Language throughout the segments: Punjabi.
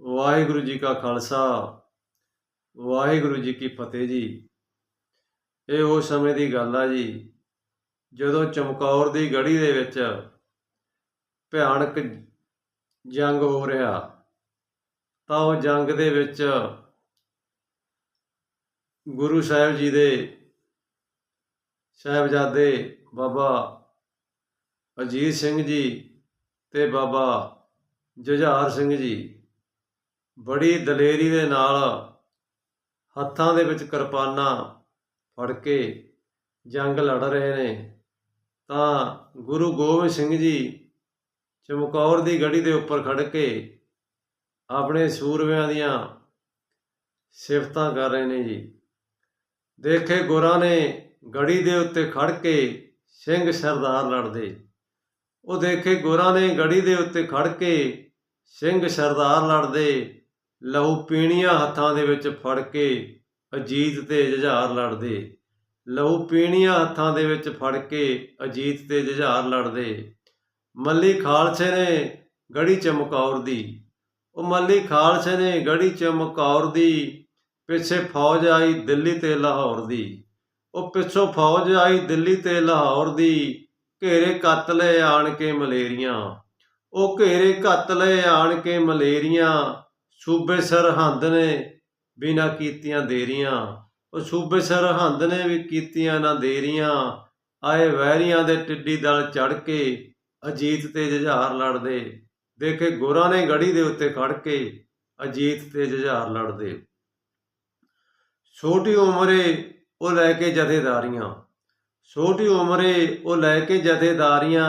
ਵਾਹਿਗੁਰੂ ਜੀ ਕਾ ਖਾਲਸਾ, ਵਾਹਿਗੁਰੂ ਜੀ ਕੀ ਫਤਿਹ ਜੀ। ਇਹ ਉਹ ਸਮੇਂ ਦੀ ਗੱਲ ਆ ਜੀ, ਜਦੋਂ ਚਮਕੌਰ ਦੀ ਗੜੀ ਦੇ ਵਿੱਚ ਭਿਆਨਕ ਜੰਗ ਹੋ ਰਿਹਾ, ਤਾਂ ਉਹ ਜੰਗ ਦੇ ਵਿੱਚ ਗੁਰੂ ਸਾਹਿਬ ਜੀ ਦੇ ਸਾਹਿਬਜ਼ਾਦੇ ਬਾਬਾ ਅਜੀਤ ਸਿੰਘ ਜੀ ਤੇ ਬਾਬਾ ਜੁਝਾਰ ਸਿੰਘ ਜੀ ਬੜੀ ਦਲੇਰੀ ਦੇ ਨਾਲ ਹੱਥਾਂ ਦੇ ਵਿੱਚ ਕਿਰਪਾਨਾਂ ਫੜ ਕੇ ਜੰਗ ਲੜ ਰਹੇ ਨੇ। ਤਾਂ ਗੁਰੂ ਗੋਬਿੰਦ ਸਿੰਘ ਜੀ ਚਮਕੌਰ ਦੀ ਗੜੀ ਦੇ ਉੱਪਰ ਖੜ ਕੇ ਆਪਣੇ ਸੂਰਵਿਆਂ ਦੀਆਂ ਸਿਫਤਾਂ ਕਰ ਰਹੇ ਨੇ ਜੀ। ਦੇਖੇ ਗੁਰਾਂ ਨੇ ਗੜੀ ਦੇ ਉੱਤੇ ਖੜ ਕੇ ਸਿੰਘ ਸਰਦਾਰ ਲੜਦੇ। ਉਹ ਦੇਖੇ ਗੁਰਾਂ ਨੇ ਗੜੀ ਦੇ ਉੱਤੇ ਖੜ ਕੇ ਸਿੰਘ ਸਰਦਾਰ ਲੜਦੇ। ਲਹੂ ਪੀਣੀਆਂ ਹੱਥਾਂ ਦੇ ਵਿੱਚ ਫੜ ਕੇ ਅਜੀਤ ਤੇ ਜੁਝਾਰ ਲੜਦੇ। ਲਹੂ ਪੀਣੀਆਂ ਹੱਥਾਂ ਦੇ ਵਿੱਚ ਫੜ ਕੇ ਅਜੀਤ ਤੇ ਜੁਝਾਰ ਲੜਦੇ। ਮੱਲੀ ਖਾਲਸੇ ਨੇ ਗੜੀ ਚਮਕੌਰ ਦੀ। ਉਹ ਮੱਲੀ ਖਾਲਸੇ ਨੇ ਗੜੀ ਚਮਕੌਰ ਦੀ, ਪਿੱਛੇ ਫੌਜ ਆਈ ਦਿੱਲੀ ਤੇ ਲਾਹੌਰ ਦੀ। ਉਹ ਪਿੱਛੋਂ ਫੌਜ ਆਈ ਦਿੱਲੀ ਤੇ ਲਾਹੌਰ ਦੀ, ਘੇਰੇ ਕੱਤ ਲਏ ਆਣ ਕੇ ਮਲੇਰੀਆਂ। ਉਹ ਘੇਰੇ ਕੱਤ ਲਏ ਆਣ ਕੇ ਮਲੇਰੀਆਂ। ਸੂਬੇ ਸਰਹੰਦ ਨੇ ਬਿਨਾ ਕੀਤੀਆਂ ਦੇਰੀਆਂ, ਉਹ ਸੂਬੇ ਸਰਹੰਦ ਨੇ ਵੀ ਕੀਤੀਆਂ ਨਾ ਦੇਰੀਆਂ, ਆਏ ਵੈਰੀਆਂ ਦੇ ਟਿੱਡੀ ਦਲ ਚੜ ਕੇ ਅਜੀਤ ਤੇ ਜੁਝਾਰ ਲੜਦੇ, ਦੇਖੇ ਗੋਰਾਂ ਨੇ ਗੜੀ ਦੇ ਉੱਤੇ ਖੜ ਕੇ ਅਜੀਤ ਤੇ ਜੁਝਾਰ ਲੜਦੇ। ਛੋਟੀ ਉਮਰੇ ਉਹ ਲੈ ਕੇ ਜਥੇਦਾਰੀਆਂ, ਛੋਟੀ ਉਮਰੇ ਉਹ ਲੈ ਕੇ ਜਥੇਦਾਰੀਆਂ,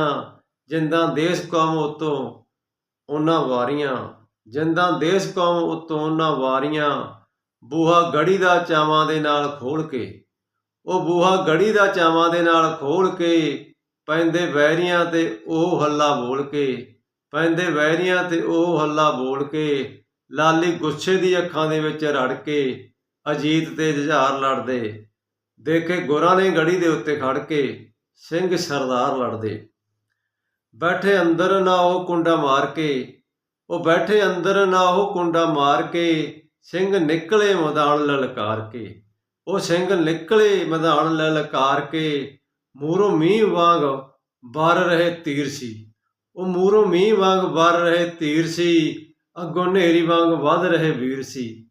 ਜਿੰਦਾਂ ਦੇਸ਼ ਕੌਮ ਉਤੋਂ ਉਹਨਾਂ ਵਾਰੀਆਂ। ਜਿੰਦਾਂ ਦੇਸ਼ ਕੌਮ ਉਤੋਂ ਉਹਨਾਂ ਵਾਰੀਆਂ ਬੂਹਾ ਗੜੀ ਦਾ ਚਾਵਾਂ ਦੇ ਨਾਲ ਖੋਲ ਕੇ, ਉਹ ਬੂਹਾ ਗੜੀ ਦਾ ਚਾਵਾਂ ਦੇ ਨਾਲ ਖੋਲ ਕੇ ਪੈਂਦੇ ਵੈਰੀਆਂ ਤੇ ਉਹ ਹੱਲਾ ਬੋਲ ਕੇ, ਪੈਂਦੇ ਵੈਰੀਆਂ ਤੇ ਉਹ ਹੱਲਾ ਬੋਲ ਕੇ, ਲਾਲੀ ਗੁੱਸੇ ਦੀ ਅੱਖਾਂ ਦੇ ਵਿੱਚ ਰੜ ਕੇ ਅਜੀਤ ਤੇ ਜੁਝਾਰ ਲੜਦੇ, ਦੇਖੇ ਗੁਰਾਂ ਨੇ ਗੜੀ ਦੇ ਉੱਤੇ ਖੜ ਕੇ ਸਿੰਘ ਸਰਦਾਰ ਲੜਦੇ। ਬੈਠੇ ਅੰਦਰ ਨਾ ਉਹ ਕੁੰਡਾ ਮਾਰ ਕੇ ਉਹ ਬੈਠੇ ਅੰਦਰ ਨਾ ਉਹ ਕੁੰਡਾ ਮਾਰ ਕੇ, ਸਿੰਘ ਨਿਕਲੇ ਮੈਦਾਨ ਲਲਕਾਰ ਕੇ। ਉਹ ਸਿੰਘ ਨਿਕਲੇ ਮੈਦਾਨ ਲਲਕਾਰ ਕੇ, ਮੂਰੋਂ ਮੀਂਹ ਵਾਂਗ ਵਰ ਰਹੇ ਤੀਰ ਸੀ। ਉਹ ਮੂਰੋਂ ਮੀਂਹ ਵਾਂਗ ਵਰ ਰਹੇ ਤੀਰ ਸੀ, ਅੱਗੋਂ ਹਨੇਰੀ ਵਾਂਗ ਵੱਧ ਰਹੇ ਵੀਰ ਸੀ।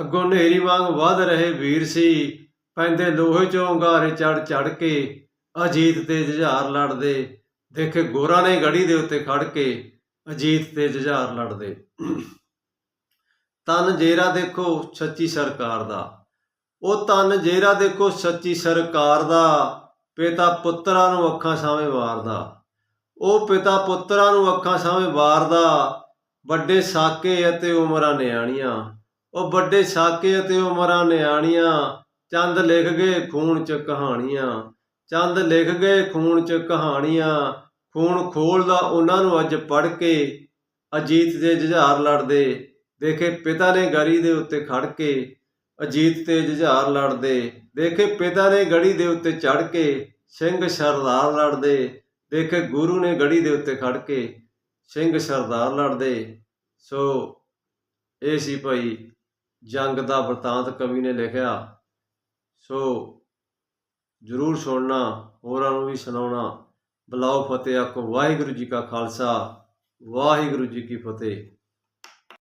ਅੱਗੋਂ ਹਨੇਰੀ ਵਾਂਗ ਵੱਧ ਰਹੇ ਵੀਰ ਸੀ, ਪੈਂਦੇ ਲੋਹੇ ਚੋਂ ਅੰਗਾਰੇ ਚੜ ਚੜ ਕੇ, ਅਜੀਤ ਤੇ ਜੁਝਾਰ ਲੜਦੇ, ਦੇਖੇ ਗੋਰਾ ਨੇ ਗੜੀ ਦੇ ਉੱਤੇ ਖੜ ਕੇ ਅਜੀਤ ਤੇ ਜੁਝਾਰ ਲੜਦੇ। ਤਨ ਜੇਰਾ ਦੇਖੋ ਸੱਚੀ ਸਰਕਾਰ ਦਾ। ਉਹ ਤਨ ਜੇਰਾ ਦੇਖੋ ਸੱਚੀ ਸਰਕਾਰ ਦਾ, ਪਿਤਾ ਪੁੱਤਰਾਂ ਨੂੰ ਅੱਖਾਂ ਸਾਹਮਣੇ ਵਾਰਦਾ। ਉਹ ਪਿਤਾ ਪੁੱਤਰਾਂ ਨੂੰ ਅੱਖਾਂ ਸਾਹਮਣੇ ਵਾਰਦਾ, ਵੱਡੇ ਸਾਕੇ ਅਤੇ ਉਮਰਾਂ ਨਿਆਣੀਆਂ। ਉਹ ਵੱਡੇ ਸਾਕੇ ਅਤੇ ਉਮਰਾਂ ਨਿਆਣੀਆਂ, ਚੰਦ ਲਿਖ ਗਏ ਖੂਨ ਚ ਕਹਾਣੀਆਂ। ਚੰਦ ਲਿਖ ਗਏ ਖੂਨ ਚ ਕਹਾਣੀਆਂ ਖੂਨ ਖੋਲਦਾ ਉਹਨਾਂ ਨੂੰ ਅੱਜ ਪੜ ਕੇ ਅਜੀਤ ਦੇ ਜੁਝਾਰ ਲੜਦੇ। ਦੇਖੇ ਪਿਤਾ ਨੇ ਗੜੀ ਦੇ ਉੱਤੇ ਖੜ ਕੇ ਅਜੀਤ ਤੇ ਜੁਝਾਰ ਲੜਦੇ। ਦੇਖੇ ਪਿਤਾ ਨੇ ਗੜੀ ਦੇ ਉੱਤੇ ਚੜ ਕੇ ਸਿੰਘ ਸਰਦਾਰ ਲੜਦੇ। ਦੇਖੇ ਗੁਰੂ ਨੇ ਗੜੀ ਦੇ ਉੱਤੇ ਖੜ ਕੇ ਸਿੰਘ ਸਰਦਾਰ ਲੜਦੇ। ਸੋ ਇਹ ਸੀ ਭਾਈ ਜੰਗ ਦਾ ਵਰਤਾਂਤ ਕਵੀ ਨੇ ਲਿਖਿਆ। ਸੋ ਜਰੂਰ ਸੁਣਨਾ, ਹੋਰਾਂ ਨੂੰ ਵੀ ਸੁਣਾਉਣਾ। ਬਲਾਓ ਫਤਿਹ ਆਖੋ। ਵਾਹਿਗੁਰੂ ਜੀ ਕਾ ਖਾਲਸਾ ਵਾਹਿਗੁਰੂ ਜੀ ਕੀ ਫਤਿਹ।